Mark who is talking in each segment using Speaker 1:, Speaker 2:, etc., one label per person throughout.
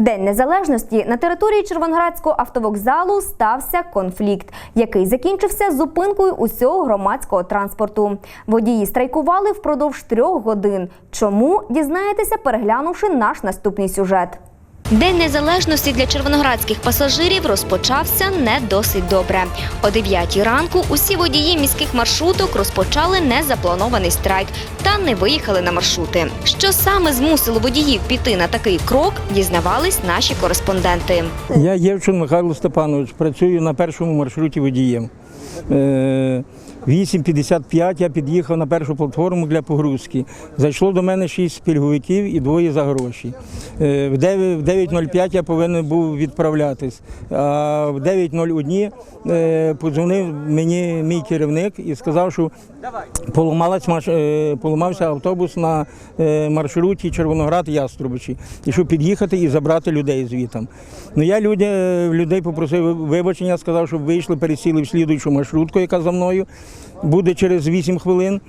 Speaker 1: День Незалежності на території Червоноградського автовокзалу стався конфлікт, який закінчився зупинкою усього громадського транспорту. Водії страйкували впродовж трьох годин. Чому дізнаєтеся, переглянувши наш наступний сюжет. День незалежності для червоноградських пасажирів розпочався не досить добре. О 9 ранку усі водії міських маршруток розпочали незапланований страйк та не виїхали на маршрути. Що саме змусило водіїв піти на такий крок, дізнавались наші кореспонденти.
Speaker 2: Я Євчин Михайло Степанович, працюю на першому маршруті водієм. Е, 8.55 я під'їхав на першу платформу для погрузки. Зайшло до мене шість пільговиків і двоє за гроші. Е, В 9.05 я повинен був відправлятись. А в 9.01 е, подзвонив мені мій керівник і сказав, що поламався автобус на е, маршруті Червоноград Яструбичі. І щоб під'їхати і забрати людей звітом. Ну я люди, людей попросив вибачення, сказав, щоб вийшли, пересіли в слідуючу маршрутку, яка за мною буде через 8 хвилин.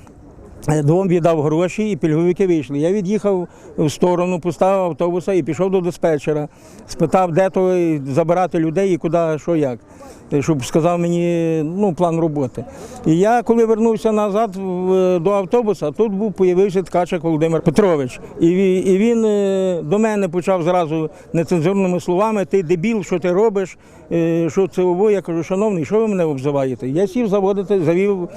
Speaker 2: Двом віддав гроші і пільговики вийшли. Я від'їхав в сторону, поставив автобуса і пішов до диспетчера. Спитав, де то забирати людей і куди, що як. Щоб сказав мені ну, план роботи. І я, коли вернувся назад до автобуса, тут був появився ткачик Володимир Петрович. І, він е, до мене почав зразу нецензурними словами: ти дебіл, що ти робиш, Е, що це ово. Я кажу, шановний, що ви мене обзиваєте? Я сів заводити, завів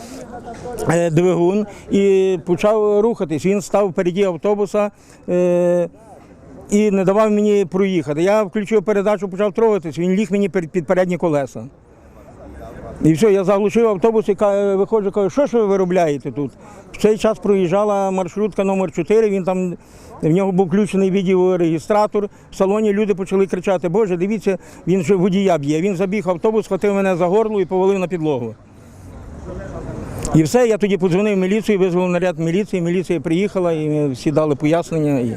Speaker 2: двигун і почав рухатись. Він став впереді автобуса е, і не давав мені проїхати. Я включив передачу, почав трогатись, він ліг мені під передні колеса. І все, я заглушив автобус і виходжу, кажу, що ж ви виробляєте тут? В цей час проїжджала маршрутка номер 4 він там, в нього був включений відеореєстратор. В салоні люди почали кричати, Боже, дивіться, він же водія б'є. Він забіг автобус, схватив мене за горло і повалив на підлогу. І все, я тоді подзвонив в міліцію, визвав наряд міліції, міліція приїхала і всі дали пояснення.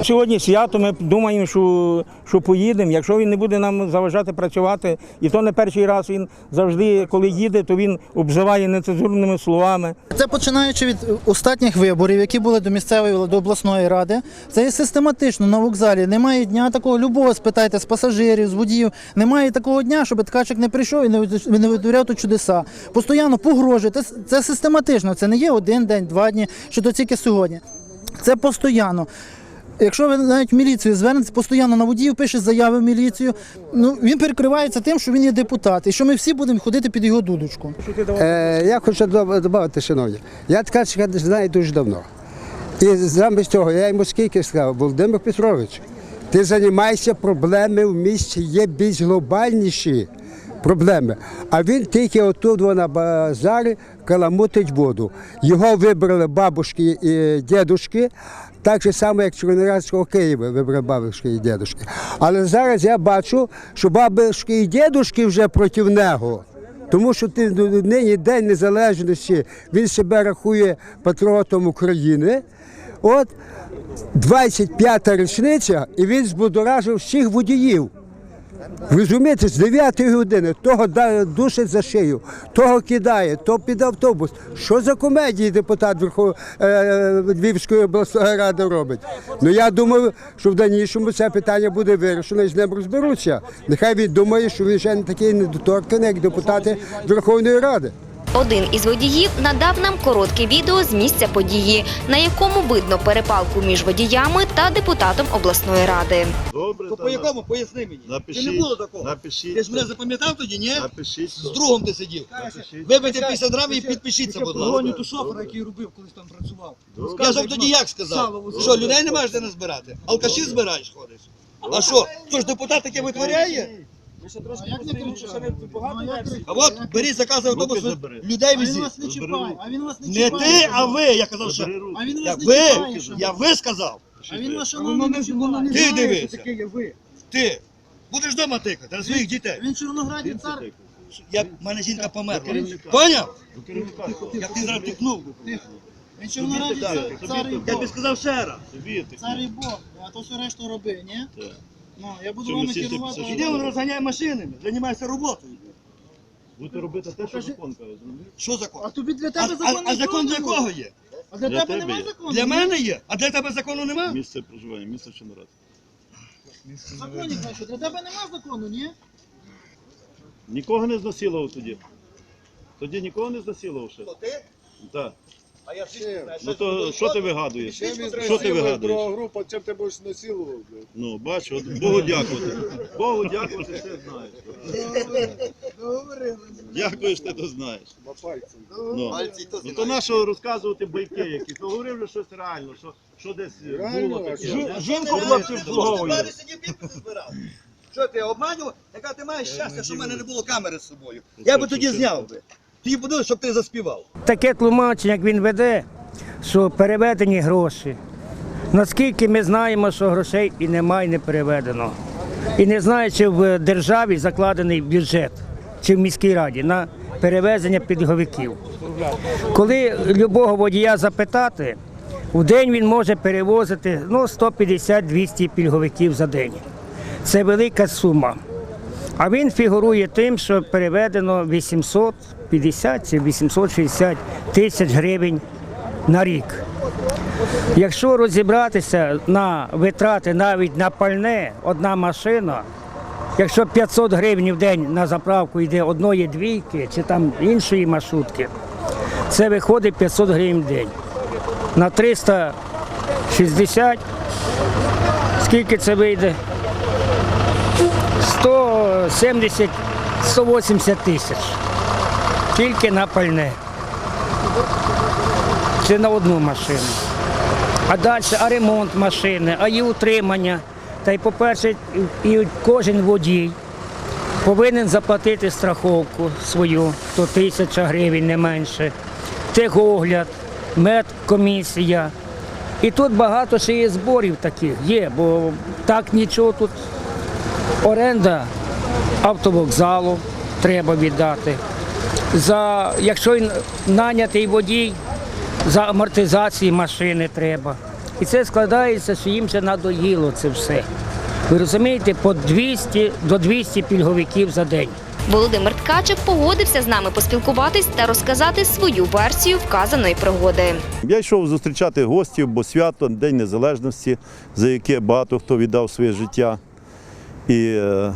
Speaker 2: І... Сьогодні свято, ми думаємо, що, що поїдемо. Якщо він не буде нам заважати працювати, і то не перший раз він завжди, коли їде, то він обзиває нецензурними словами.
Speaker 3: Це починаючи від останніх виборів, які були до місцевої до обласної ради. Це є систематично на вокзалі. Немає дня такого. Любого спитайте з пасажирів, з водіїв. Немає такого дня, щоб ткачик не прийшов і не вит- не витворяв тут чудеса. Постійно погрожує. Це, це систематично. Це не є один день, два дні, що то тільки сьогодні. Це постійно. Якщо ви навіть в міліцію звернетесь, постійно на водіїв пише заяви в міліцію. Ну він перекривається тим, що він є депутат, і що ми всі будемо ходити під його дудочку.
Speaker 4: Е, я хочу додати, шановні. Я ткачика знаю дуже давно. І замість цього я йому скільки сказав, Володимир Петрович, ти займайся проблеми в місті, є більш глобальніші проблеми. А він тільки отут на базарі каламутить воду. Його вибрали бабушки і дідушки, так же само, як Червоноградського Києва вибрали бабушки і дідушки. Але зараз я бачу, що бабушки і дідушки вже проти нього. Тому що ти нині День Незалежності, він себе рахує патріотом України. От 25-та річниця, і він збудоражив всіх водіїв. Ви Розумієте, з 9 години того душить за шию, того кидає, то під автобус. Що за комедії депутат Верхов... е, Львівської обласної ради робить? Ну я думаю, що в дальнішому це питання буде вирішено і з ним розберуться. Нехай він думає, що він ще не такий недоторканий, як депутати Верховної Ради.
Speaker 1: Один із водіїв надав нам коротке відео з місця події, на якому видно перепалку між водіями та депутатом обласної ради.
Speaker 5: Добре,
Speaker 6: То по якому поясни мені?
Speaker 5: Напишіть,
Speaker 6: Ти не було такого.
Speaker 5: напишіть.
Speaker 6: Ти ж мене запам'ятав тоді, ні?
Speaker 5: Напишіть.
Speaker 6: З другом ти сидів. Вибийте 50 грамів і підпишіться, будь ласка.
Speaker 5: Погоню
Speaker 7: ту шофера, який робив, колись там працював.
Speaker 6: Я ж вам тоді як сказав? Що, людей не маєш де не збирати? Алкаші збираєш, ходиш. А що? Хто ж депутат таке витворяє?
Speaker 7: А як не кричав?
Speaker 6: А от беріть закази автобус,
Speaker 5: Руки забери.
Speaker 6: людей
Speaker 7: А він
Speaker 6: везіть.
Speaker 7: вас не чіпає, а він вас не
Speaker 6: Не
Speaker 7: чіпає.
Speaker 6: ти, а ви, я казав, що.
Speaker 5: Забери руки.
Speaker 7: А він
Speaker 6: Я
Speaker 7: вас не
Speaker 6: ви,
Speaker 7: чіпає.
Speaker 6: я ви сказав.
Speaker 7: А він вас шановний не чіпає.
Speaker 6: Ти дивися.
Speaker 7: Є ви.
Speaker 6: Ти. Будеш вдома тикати, на своїх дітей.
Speaker 7: Він Чорнограді цар.
Speaker 6: Я, в мене жінка померла. Поняв? Я ти зараз тикнув.
Speaker 7: Він Чорнограді цар, і.
Speaker 6: Я тобі
Speaker 7: Бог.
Speaker 6: сказав ще раз.
Speaker 7: Цар і Бог. А то все решту роби, ні?
Speaker 5: Так.
Speaker 7: Ну, я буду
Speaker 5: Що,
Speaker 7: вами
Speaker 5: ви
Speaker 7: керувати.
Speaker 5: писачі?
Speaker 6: Іди він розганяє машинами, займайся роботою.
Speaker 5: Будете робити те, що закон каже.
Speaker 6: Що закон?
Speaker 7: А тобі для
Speaker 6: А,
Speaker 7: тебе
Speaker 6: а,
Speaker 7: закон
Speaker 6: а закон для кого є?
Speaker 7: А для
Speaker 5: Для
Speaker 7: тебе
Speaker 5: тебе
Speaker 7: немає
Speaker 5: є.
Speaker 7: закону?
Speaker 6: Для мене є. А для тебе закону нема?
Speaker 5: Місце проживання, місце Чорнорад.
Speaker 7: Законі кажуть, для тебе немає закону, ні?
Speaker 5: Нікого не знасилував тоді. Тоді нікого не знасилував ще.
Speaker 6: Ти?
Speaker 5: Так.
Speaker 6: А я всі
Speaker 5: Ну то що ти вигадуєш? Що ти вигадуєш?
Speaker 8: група, чим ти будеш насилував? блядь?
Speaker 5: Ну, бачу, от Богу дякувати. Богу дякувати, все знаєш. Дякуєш, ти то знаєш.
Speaker 8: На пальці.
Speaker 5: Ну,
Speaker 6: Пальці то
Speaker 5: ну то на що розказувати байки якісь? То говорив вже щось реально, що, що десь
Speaker 8: Реально,
Speaker 5: було
Speaker 8: а
Speaker 5: таке.
Speaker 8: що?
Speaker 5: Жінку хлопців обслуговує.
Speaker 6: сидів збирав. Що ти обманював? Яка ти маєш щастя, що в мене не було камери з собою. Я би тоді зняв би. Тоді подивився, щоб ти заспівав.
Speaker 9: таке тлумачення, як він веде, що переведені гроші. Наскільки ми знаємо, що грошей і немає, і не переведено. І не знаю, чи в державі закладений бюджет, чи в міській раді на перевезення пільговиків. Коли любого водія запитати, в день він може перевозити ну, 150-200 пільговиків за день. Це велика сума. А він фігурує тим, що переведено 850 чи 860 тисяч гривень на рік. Якщо розібратися на витрати навіть на пальне, одна машина, якщо 500 гривень в день на заправку йде одної двійки чи там іншої маршрутки, це виходить 500 гривень в день. На 360, скільки це вийде? 170, 180 тисяч. Тільки на пальне. Це на одну машину. А далі, а ремонт машини, а її утримання. Та й, по-перше, і кожен водій повинен заплатити страховку свою, то тисяча гривень не менше, техогляд, медкомісія. І тут багато ще є зборів таких, є, бо так нічого тут оренда автовокзалу треба віддати. За, якщо він нанятий водій, за амортизації машини треба. І це складається, що їм вже надоїло це все. Ви розумієте, по 200 до 200 пільговиків за день.
Speaker 1: Володимир Ткачик погодився з нами поспілкуватись та розказати свою версію вказаної пригоди.
Speaker 5: Я йшов зустрічати гостів, бо свято, День Незалежності, за яке багато хто віддав своє життя. І е,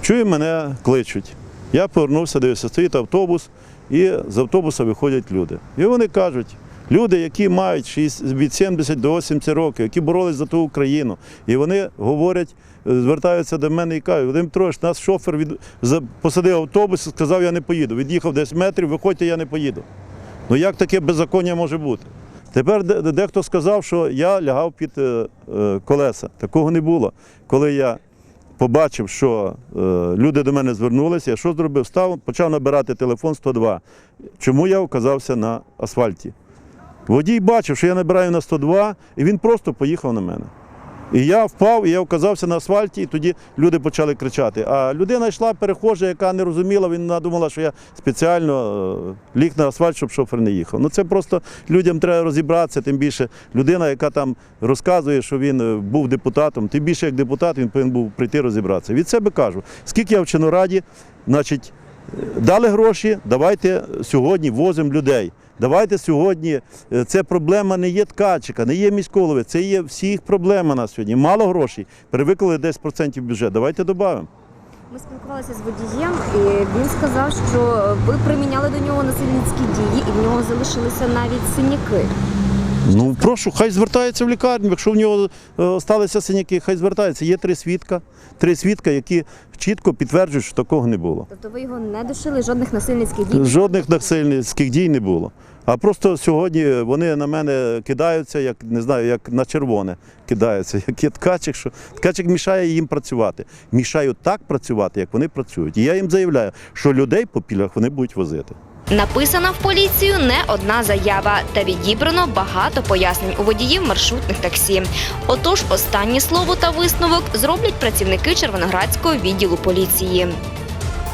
Speaker 5: чую, мене кличуть. Я повернувся, дивився, стоїть автобус, і з автобуса виходять люди. І вони кажуть, люди, які мають шість- від 70 до 80 років, які боролись за ту Україну. І вони говорять, е, звертаються до мене і кажуть, Вадим Трош, нас шофер від... посадив автобус і сказав, я не поїду. Від'їхав 10 метрів, виходьте, я не поїду. Ну як таке беззаконня може бути? Тепер де- де- дехто сказав, що я лягав під е, е, колеса. Такого не було. Коли я побачив, що е, люди до мене звернулися, я що зробив? Став, почав набирати телефон 102. Чому я оказався на асфальті? Водій бачив, що я набираю на 102, і він просто поїхав на мене. І я впав, і я оказався на асфальті, і тоді люди почали кричати. А людина йшла перехожа, яка не розуміла, він думала, що я спеціально е, ліг на асфальт, щоб шофер не їхав. Ну це просто людям треба розібратися, тим більше людина, яка там розказує, що він е, був депутатом, тим більше як депутат він повинен був прийти розібратися. Від себе кажу, скільки я в Чинораді, значить, е, дали гроші, давайте сьогодні возимо людей. Давайте сьогодні. е, Це проблема не є ткачика, не є міського це є всіх проблема на сьогодні. Мало грошей. Перевикли 10% бюджет. Давайте додамо.
Speaker 1: Ми спілкувалися з водієм, і він сказав, що ви приміняли до нього насильницькі дії, і в нього залишилися навіть синяки.
Speaker 5: Ну прошу, хай звертається в лікарню. Якщо в нього е, сталися синяки, хай звертається. Є три свідка, три свідка, які чітко підтверджують, що такого не було.
Speaker 1: Тобто ви його не душили, жодних насильницьких дій.
Speaker 5: Жодних насильницьких дій не було. А просто сьогодні вони на мене кидаються, як не знаю, як на червоне кидаються. Як є ткачик, що ткачик мішає їм працювати. Мішають так працювати, як вони працюють. І я їм заявляю, що людей по пілях вони будуть возити.
Speaker 1: Написана в поліцію не одна заява та відібрано багато пояснень у водіїв маршрутних таксі. Отож, останнє слово та висновок зроблять працівники Червоноградського відділу поліції.